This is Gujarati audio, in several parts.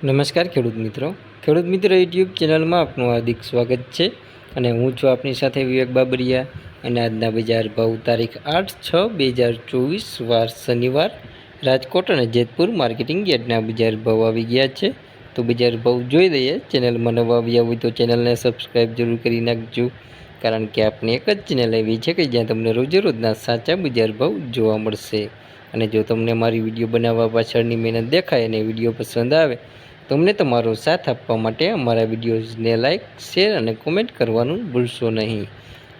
નમસ્કાર ખેડૂત મિત્રો. ખેડૂત મિત્રો યુટ્યુબ ચેનલમાં આપનું હાર્દિક સ્વાગત છે અને હું છું આપની સાથે વિવેક બાબરિયા અને આજના બજાર ભાવ તારીખ આઠ છ બે હજાર ચોવીસ વાર શનિવાર. રાજકોટ અને જેતપુર માર્કેટિંગ યાર્ડના બજાર ભાવ આવી ગયા છે. તો બજાર ભાવ જોઈ દઈએ ચેનલમાં નવા આવ્યા હોય તો ચેનલને સબસ્ક્રાઈબ જરૂર કરી નાખજો. કારણ કે આપની એક જ ચેનલ એવી છે કે જ્યાં તમને રોજેરોજના સાચા બજાર ભાવ જોવા મળશે. અને જો તમને મારી વીડિયો બનાવવા પાછળની મહેનત દેખાય અને વીડિયો પસંદ આવે તમને તમારો સાથ આપવા માટે અમારા વિડીયોઝને લાઇક શેર અને કોમેન્ટ કરવાનું ભૂલશો નહીં.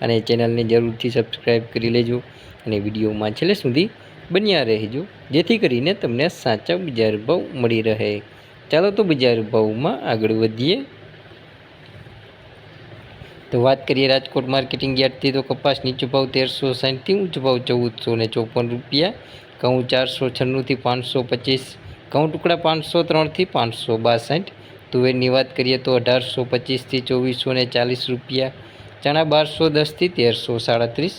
અને ચેનલને જરૂરથી સબસ્ક્રાઈબ કરી લેજો અને વિડીયોમાં છેલ્લે સુધી બન્યા રહેજો, જેથી કરીને તમને સાચા બજાર ભાવ મળી રહે. ચાલો તો બજાર ભાવમાં આગળ વધીએ. તો વાત કરીએ રાજકોટ માર્કેટિંગ યાર્ડથી, તો કપાસ નીચો ભાવ તેરસો સાઠથી ઊંચો ભાવ ચૌદસો ને ચોપન રૂપિયા, ઘઉં ચારસો છન્નુંથી પાંચસો પચીસ ઘઉં ટુકડા પાંચસો ત્રણથી પાંચસો બાસઠ. તુવેરની વાત કરીએ તો અઢારસો પચીસથી ચોવીસો ને ચાલીસ રૂપિયા. ચણા બારસો દસથી તેરસો સાડત્રીસ.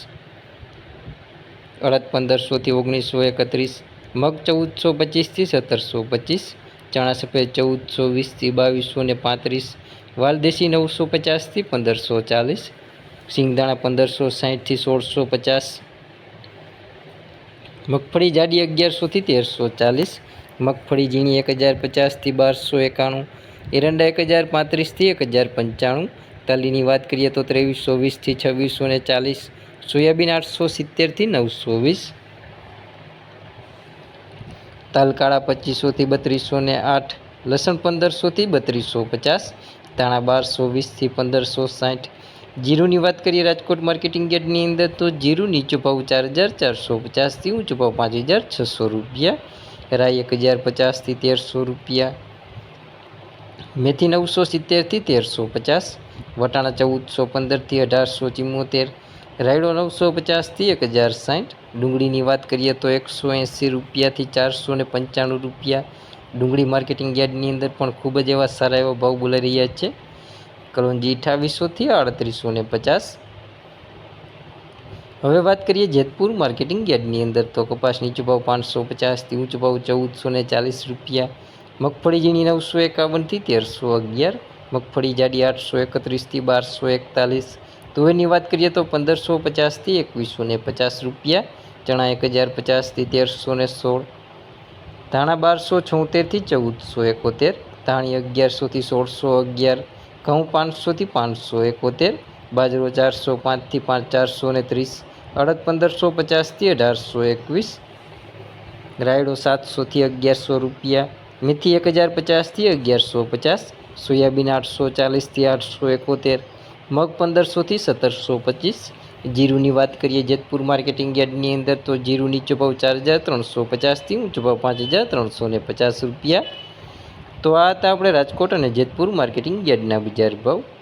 અડદ પંદરસોથી ઓગણીસો એકત્રીસ. મગ ચૌદસો પચીસથી સત્તરસો પચીસ. ચણા સફેદ ચૌદસો વીસથી બાવીસો ને પાંત્રીસ. વાલદેશી નવસો પચાસથી પંદરસો ચાલીસ. સિંગદાણા પંદરસો સાહીઠથી સોળસો પચાસ. મગફળી જાડી અગિયારસોથી તેરસો ચાલીસ. મગફળી ઝીણી એક હજાર પચાસથી બારસો એકાણું, એરંડા એક હજાર પાંત્રીસથી એક હજાર પંચાણું, તલીની વાત કરીએ તો ત્રેવીસો વીસથી છવ્વીસો ને ચાલીસ, સોયાબીન આઠસો સિત્તેરથી નવસો વીસ, તલકાળા પચીસોથી બત્રીસો ને આઠ, લસણ પંદરસોથી બત્રીસો પચાસ, ધાણા બારસો વીસથી પંદરસો સાઠ. જીરુની વાત કરીએ રાજકોટ માર્કેટિંગ યાર્ડની અંદર તો જીરું નીચો ભાવ ચાર હજાર ચારસો પચાસથી ઊંચો ભાવ પાંચ હજાર છસો રૂપિયા. રાઈ એક હજાર પચાસથી તેરસો રૂપિયા. મેથી નવસો સિત્તેરથી તેરસો પચાસ. વટાણા ચૌદસો પંદરથી અઢારસો ચિમ્મોતેર રાયડો નવસો પચાસથી એક હજાર સાઠ. ડુંગળીની વાત કરીએ તો એકસો એંસી રૂપિયાથી ચારસો ને પંચાણું રૂપિયા. ડુંગળી માર્કેટિંગ યાર્ડની અંદર પણ ખૂબ જ એવા સારા એવા ભાવ બોલાઈ રહ્યા છે. કલોંજી અઠાવીસોથી આડત્રીસો ને પચાસ. હવે વાત કરીએ જેતપુર માર્કેટિંગ યાર્ડની અંદર. તો કપાસ નીચો ભાવ પાંચસો પચાસથી ઊંચો ભાવ ચૌદસો ને ચાલીસ રૂપિયા. મગફળી ઝીણી નવસો એકાવનથી તેરસો અગિયાર. મગફળી જાડી આઠસો એકત્રીસથી બારસો એકતાલીસ. તુવેરની વાત કરીએ તો પંદરસો પચાસથી એકવીસો ને પચાસ રૂપિયા. ચણા એક હજાર પચાસથી તેરસો ને સોળ. ધાણા બારસો છોતેરથી ચૌદસો એકોતેર. ધાણી અગિયારસોથી સોળસો અગિયાર. ઘઉં પાંચસોથી પાંચસો એકોતેર. બાજરો ચારસો પાંચથી પાંચ ચારસો ને ત્રીસ. અડદ પંદરસો પચાસથી અઢારસો એકવીસ. રાયડો સાતસોથી અગિયારસો રૂપિયા. મેથી એક હજાર પચાસથી અગિયારસો પચાસ. સોયાબીન આઠસો ચાલીસથી આઠસો એકોતેર. મગ પંદરસોથી સત્તરસો પચીસ. જીરુની વાત કરીએ જેતપુર માર્કેટિંગ યાર્ડની અંદર તો જીરું નીચો ભાવ ચાર હજાર ત્રણસો પચાસથી ઊંચો ભાવ પાંચ હજાર ત્રણસો ને પચાસ રૂપિયા. તો આ હતા આપણે રાજકોટ અને જેતપુર માર્કેટિંગ યાર્ડના બજાર ભાવ.